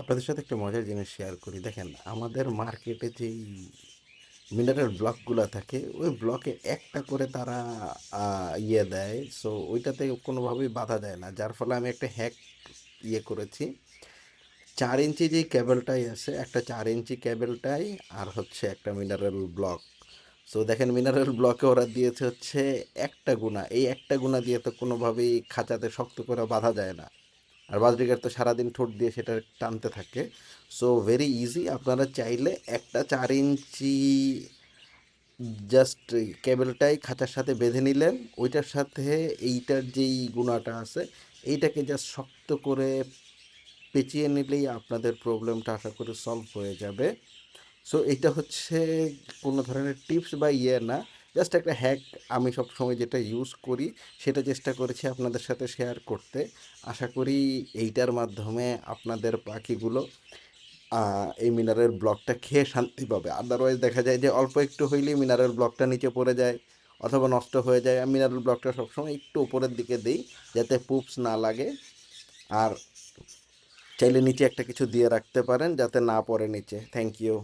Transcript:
আপনাদের সাথে একটা মজার জিনিস শেয়ার করি। দেখেন, আমাদের মার্কেটে যেই মিনারেল ব্লকগুলো থাকে, ওই ব্লকে একটা করে তারা ইয়ে দেয়। সো ওইটাতে কোনোভাবেই বাধা দেয় না। যার ফলে আমি একটা হ্যাক ইয়ে করেছি। চার ইঞ্চি যে ক্যাবেলটাই আছে, একটা চার ইঞ্চি ক্যাবেলটাই আর হচ্ছে একটা মিনারেল ব্লক সো দেখেন মিনারেল ব্লকে ওরা দিয়েছে হচ্ছে একটা গুণা। এই একটা গুণা দিয়ে তো কোনোভাবেই খাঁচাতে শক্ত করে বাঁধা যায় না। আর বাজরিকার তো সারাদিন ঠোঁট দিয়ে সেটা টানতে থাকে। সো ভেরি ইজি আপনারা চাইলে একটা চার ইঞ্চি জাস্ট কেবলটাই খাঁচার সাথে বেঁধে নিলেন। ওইটার সাথে এইটার যেই গুণাটা আছে, এইটাকে জাস্ট শক্ত করে পেঁচিয়ে নিলেই আপনাদের প্রবলেমটা আশা করি সলভ হয়ে যাবে। সো এটা হচ্ছে কোনো ধরনের টিপস বা ইয়ে না। জাস্ট একটা হ্যাক আমি সব সময় যেটা ইউজ করি, সেটা চেষ্টা করেছি আপনাদের সাথে শেয়ার করতে। আশা করি এইটার মাধ্যমে আপনাদের পাখিগুলো এই মিনারেল ব্লকটা খেয়ে শান্তি পাবে। আদারওয়াইজ দেখা যায় যে অল্প একটু হইলেই মিনারেল ব্লকটা নিচে পড়ে যায় অথবা নষ্ট হয়ে যায়। আমি মিনারেল ব্লকটা সবসময় একটু উপরের দিকে দিই যাতে পুপস না লাগে। আর চাইলে নিচে একটা কিছু দিয়ে রাখতে পারেন যাতে না পড়ে নিচে। Thank you